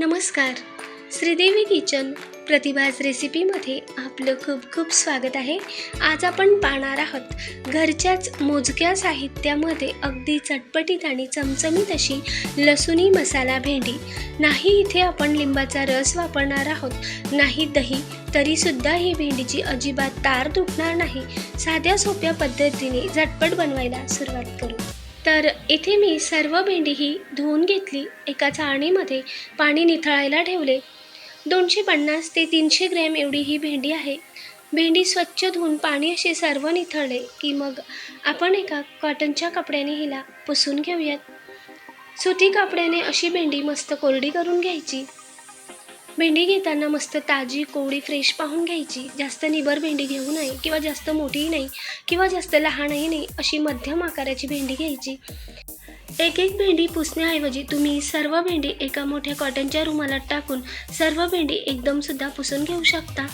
नमस्कार. श्रीदेवी किचन प्रतिभाज रेसिपीमध्ये आपलं खूप खूप स्वागत आहे. आज आपण पाहणार आहोत घरच्याच मोजक्या साहित्यामध्ये अगदी चटपटीत आणि चमचमीत अशी लसुणी मसाला भेंडी. नाही इथे आपण लिंबाचा रस वापरणार आहोत. नाही दही तरीसुद्धा ही भेंडीची अजिबात तार तुटणार नाही. साध्या सोप्या पद्धतीने झटपट बनवायला सुरुवात करू. तर इथे मी सर्व भेंडी ही धुवून घेतली. एका चाळणीमध्ये पाणी निथळायला ठेवले. दोनशे पन्नास ते तीनशे ग्रॅम एवढी ही भेंडी आहे. भेंडी स्वच्छ धुवून पाणी असे सर्व निथळले की मग आपण एका कॉटनच्या कपड्याने हिला पुसून घेऊयात. सुती कपड्याने अशी भेंडी मस्त कोरडी करून घ्यायची. भेंडी घेताना मस्त ताजी कोवळी फ्रेश पाहून घ्यायची. जास्त निबर भेंडी घेऊ नये किंवा जास्त मोठीही नाही किंवा जास्त लहानही नाही अशी मध्यम आकाराची भेंडी घ्यायची. एक एक भेंडी पुसण्याऐवजी तुम्ही सर्व भेंडी एका मोठ्या कॉटनच्या रुमालात टाकून सर्व भेंडी एकदमसुद्धा पुसून घेऊ शकता.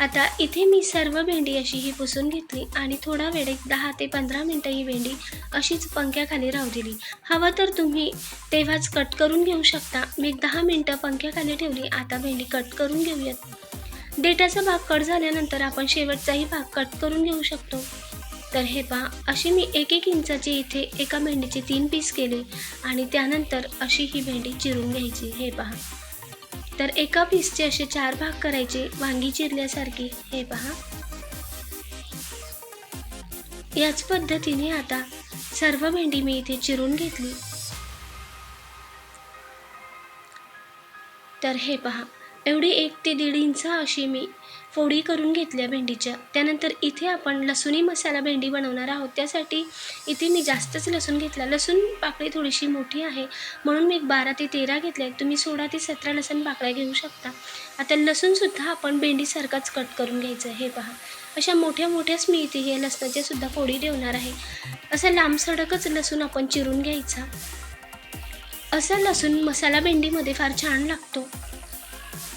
आता इथे मी सर्व भेंडी अशी ही पुसून घेतली आणि थोडा वेळ एक दहा ते पंधरा मिनटं ही भेंडी अशीच पंख्याखाली राहू दिली. हवं तर तुम्ही तेव्हाच कट करून घेऊ शकता. मी दहा मिनटं पंख्याखाली ठेवली आता भेंडी कट करून घेऊयात. देठाचा भाग कट झाल्यानंतर आपण शेवटचाही भाग कट करून घेऊ शकतो. तर हे पहा अशी मी एक एक इंचाची इथे एका भेंडीचे तीन पीस केले आणि त्यानंतर अशी ही भेंडी चिरून घ्यायची. हे पहा. तर एका पीसचे असे चार भाग करायचे वांगी चिरल्यासारखी. हे पहा. याच पद्धतीने आता सर्व भेंडी मी इथे चिरून घेतली. तर हे पहा. एवढी एक ते दीड इंच अशी मी फोडी करून घेतल्या भेंडीच्या. त्यानंतर इथे आपण लसुणी मसाला भेंडी बनवणार आहोत. त्यासाठी इथे मी जास्तच लसूण घेतला. लसूण पाकळी थोडीशी मोठी आहे. म्हणून मी एक बारा ते तेरा घेतल्या तुम्ही सोळा ते सतरा लसूण पाकळ्या घेऊ शकता. आता लसूणसुद्धा आपण भेंडीसारखाच कट करून घ्यायचं हे पहा. अशा मोठ्या मोठ्याच मी इथे हे लसणाच्या सुद्धा फोडी ठेवणार आहे. असं लांब सडकच लसूण आपण चिरून घ्यायचा. असा लसूण मसाला भेंडीमध्ये फार छान लागतो.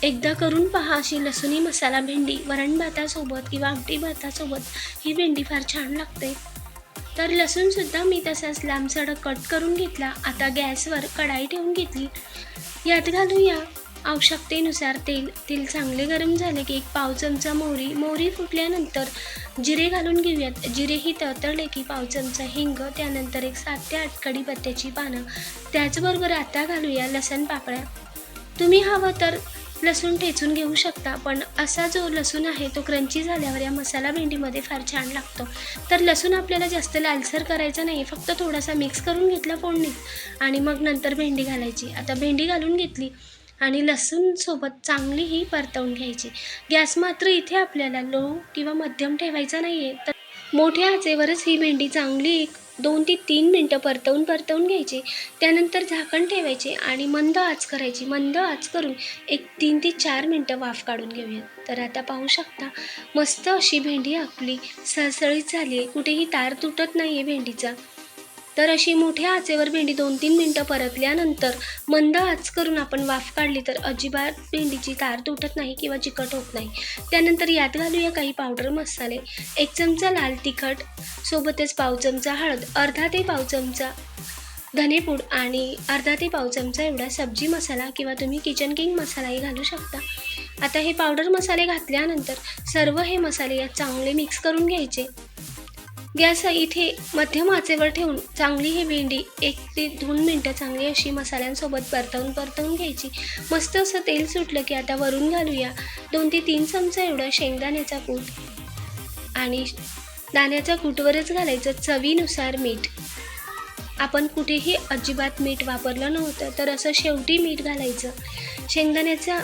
एकदा करून पहा अशी लसुणी मसाला भेंडी वरण भातासोबत किंवा आमटी भातासोबत ही भेंडी फार छान लागते. तर लसूणसुद्धा मी तसाच लांबसडक कट करून घेतला. आता गॅसवर कढाई ठेवून घेतली. यात घालूया. आवश्यकतेनुसार तेल. तेल चांगले गरम झाले की एक पाव चमचा मोहरी. मोहरी फुटल्यानंतर जिरे घालून घेऊयात. जिरे ही तळतळले की पाव चमचा हिंग त्यानंतर एक सात ते आठ कढीपत्त्याची पानं. त्याचबरोबर आता घालूया लसण पाकळ्या तुम्ही हवं तर लसूण ठेचून घेऊ शकता पण असा जो लसूण आहे तो क्रंची झाल्यावर या मसाला भेंडीमध्ये फार छान लागतो. तर लसूण आपल्याला जास्त लालसर करायचा नाही फक्त थोडासा मिक्स करून घेतला फोडणीत आणि मग नंतर भेंडी घालायची. आता भेंडी घालून घेतली आणि लसूणसोबत चांगली ही परतवून घ्यायची. गॅस मात्र इथे आपल्याला लो किंवा मध्यम ठेवायचा नाही आहे तर मोठ्या आचेवरच ही भेंडी चांगली एक दोन ते तीन मिनटं परतवून परतवून घ्यायची. त्यानंतर झाकण ठेवायचे आणि मंद आच करायची. मंद आच करून एक तीन ते चार मिनटं वाफ काढून घेऊयात. तर आता पाहू शकता मस्त अशी भेंडी आपली सळसळीत झाली आहे. कुठेही तार तुटत नाही आहे भेंडीचा. तर अशी मोठ्या आचेवर भेंडी दोन तीन मिनटं परतल्यानंतर मंद आच करून आपण वाफ काढली तर अजिबात भेंडीची तार तुटत नाही किंवा चिकट होत नाही. त्यानंतर यात घालूया काही पावडर मसाले. एक चमचा लाल तिखट सोबतच पाव चमचा हळद अर्धा ते पाव चमचा धनेपूड आणि अर्धा ते पाव चमचा एवढा सब्जी मसाला किंवा तुम्ही किचन किंग मसालाही घालू शकता. आता हे पावडर मसाले घातल्यानंतर सर्व हे मसाले यात चांगले मिक्स करून घ्यायचे. गॅस इथे मध्यम आचेवर ठेवून चांगली ही भेंडी एक ते दोन मिनटं चांगली अशी मसाल्यांसोबत परतवून परतवून घ्यायची. मस्त असं तेल सुटलं की आता वरून घालूया. दोन ते तीन चमचा एवढा शेंगदाण्याचा कूट आणि दाण्याचा कूटवरच घालायचं चवीनुसार मीठ. आपण कुठेही अजिबात मीठ वापरलं नव्हतं तर असं शेवटी मीठ घालायचं. शेंगदाण्याचा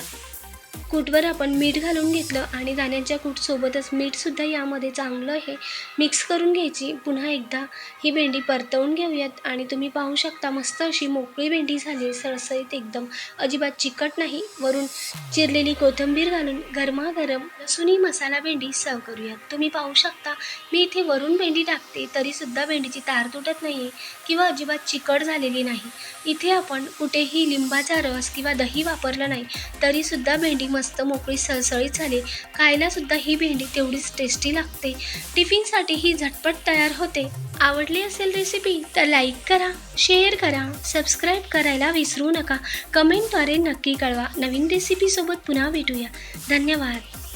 कूटवर आपण मीठ घालून घेतलं आणि दाण्याच्या कूटसोबतच मीठसुद्धा यामध्ये चांगलं हे मिक्स करून घ्यायची. पुन्हा एकदा ही भेंडी परतवून घेऊयात आणि तुम्ही पाहू शकता मस्त अशी मोकळी भेंडी झाली सळसळीत एकदम अजिबात चिकट नाही. वरून चिरलेली कोथिंबीर घालून गरमागरम लसुणी मसाला भेंडी सर्व करूयात. तुम्ही पाहू शकता मी इथे वरून भेंडी टाकते तरीसुद्धा भेंडीची तार तुटत नाही आहे किंवा अजिबात चिकट झालेली नाही. इथे आपण कुठेही लिंबाचा रस किंवा दही वापरलं नाही तरीसुद्धा भेंडी मस्त मोकळी सळसळीत झाली. खायलासुद्धा ही भेंडी तेवढीच टेस्टी लागते. टिफिनसाठी ही झटपट तयार होते. आवडली असेल रेसिपी तर लाईक करा शेअर करा सबस्क्राईब करायला विसरू नका. कमेंटद्वारे नक्की कळवा. नवीन रेसिपीसोबत पुन्हा भेटूया. धन्यवाद.